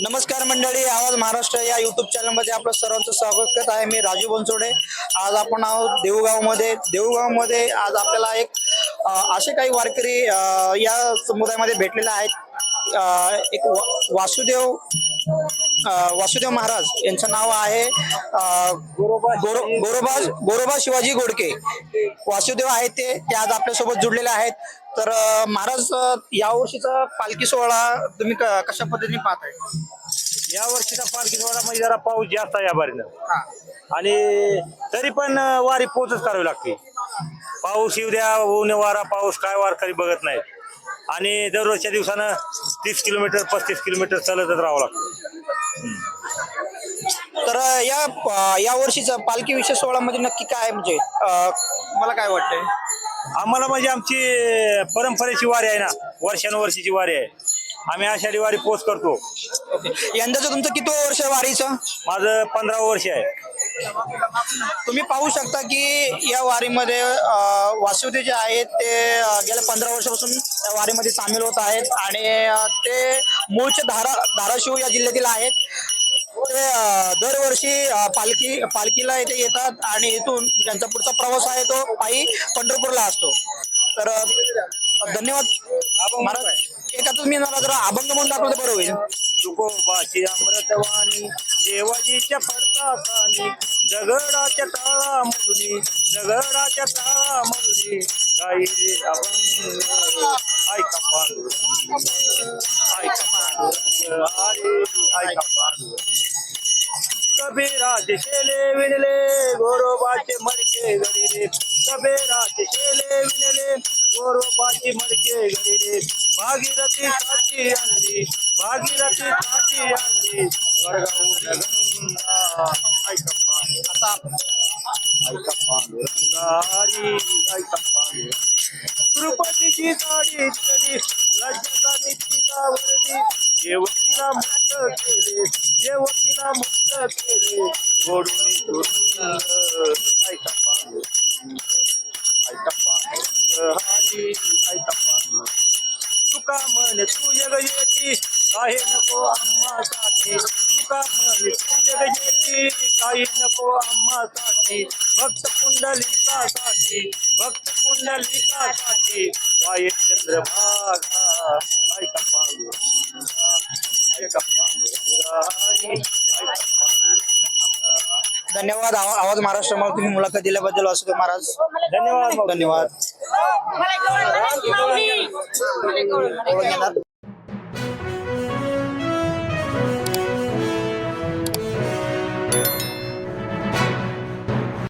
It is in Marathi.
नमस्कार मंडळी आवाज महाराष्ट्र या युट्यूब चॅनलमध्ये आपलं सर्वांचं स्वागत करत आहे. मी राजू बनसोडे. आज आपण आहोत देऊगावमध्ये देऊगावमध्ये आज आपल्याला एक असे काही वारकरी या समुदायामध्ये भेटलेले आहेत. एक वासुदेव वासुदेव महाराज यांचं नाव आहे अं, गोरो- गोरोबा गोरोबा शिवाजी गोडके. वासुदेव आहेत ते ते आज आपल्यासोबत जुडलेले आहेत. तर महाराज यावर्षीचा पालखी सोहळा तुम्ही कशा पद्धतीने पाहताय? या वर्षीचा पालखी सोहळा म्हणजे जरा पाऊस जास्त आहे या बारीनं. हा. आणि तरी पण वारी पोचच करावी लागते. पाऊस येऊ द्या ऊन वारा पाऊस काय वारकरी बघत नाहीत. आणि दररोजच्या दिवसानं तीस किलोमीटर पस्तीस किलोमीटर चालतच राहावं लागतं. तर या या वर्षीचा पालखी विशेष सोहळ्यामध्ये नक्की काय म्हणजे मला काय वाटतंय? आम्हाला म्हणजे आमची परंपरेची वारी आहे ना. वर्षानुवर्षीची वारी आहे. आम्ही आषाढी वारी पोच करतो. यंदाचं तुमचं किती वर्ष आहे वारीचं? माझं पंधरा वर्ष आहे. तुम्ही पाहू शकता की या वारीमध्ये अं, वासुदेव जे आहेत ते गेल्या पंधरा वर्षापासून या वारीमध्ये सामील होत आहेत आणि ते मूळचे धारा धाराशिव या जिल्ह्यातील आहेत. ते दरवर्षी पालखी पालखीला इथे येतात आणि इथून त्यांचा पुढचा प्रवास आहे तो पायी पंढरपूरला असतो. तर धन्यवाद. महाराज एका तुम्ही मला जरा अभंग म्हणून दाखवलं बरं होईल. तुकोबाची अमृतवाणी देवाजीच्या पडतासानी दगडाच्या टाळामधुनी दगडाच्या टाळामधुनी गाई अभंग. ऐका पांडुरंग. ऐका पांडुरंग. हरी ऐका पांडुरंग. कबीराचे केले विणले गोरोबाचे मडके गडिले कबीराचे शेले गोरोबाची मडके रे भागीरथी साची आणली. भागीरथी साची आणली. वडगावून गंगा. ऐका पांडुरंग आता ऐका पांडुरंगा हरी ऐका पांडुरंग साडी चली देवतीला मुक्त केले. देवतीला मुक्त केले. गोडून दुरुंग ऐका हरी तुका म्हणे तू जग येती. काही नको आम्हासाठी. तुका म्हणे तू जग येती. काही नको भक्त पुंडलिकासाठी भक्त वाय चंद्रभागा पांडुरंगा हरी ऐका पांडुरंगा धन्यवाद. आवा- आवाज महाराष्ट्रामध्ये तुम्ही मुलाखत दिल्याबद्दल वासुदेव महाराज. धन्यवाद. धन्यवाद. मला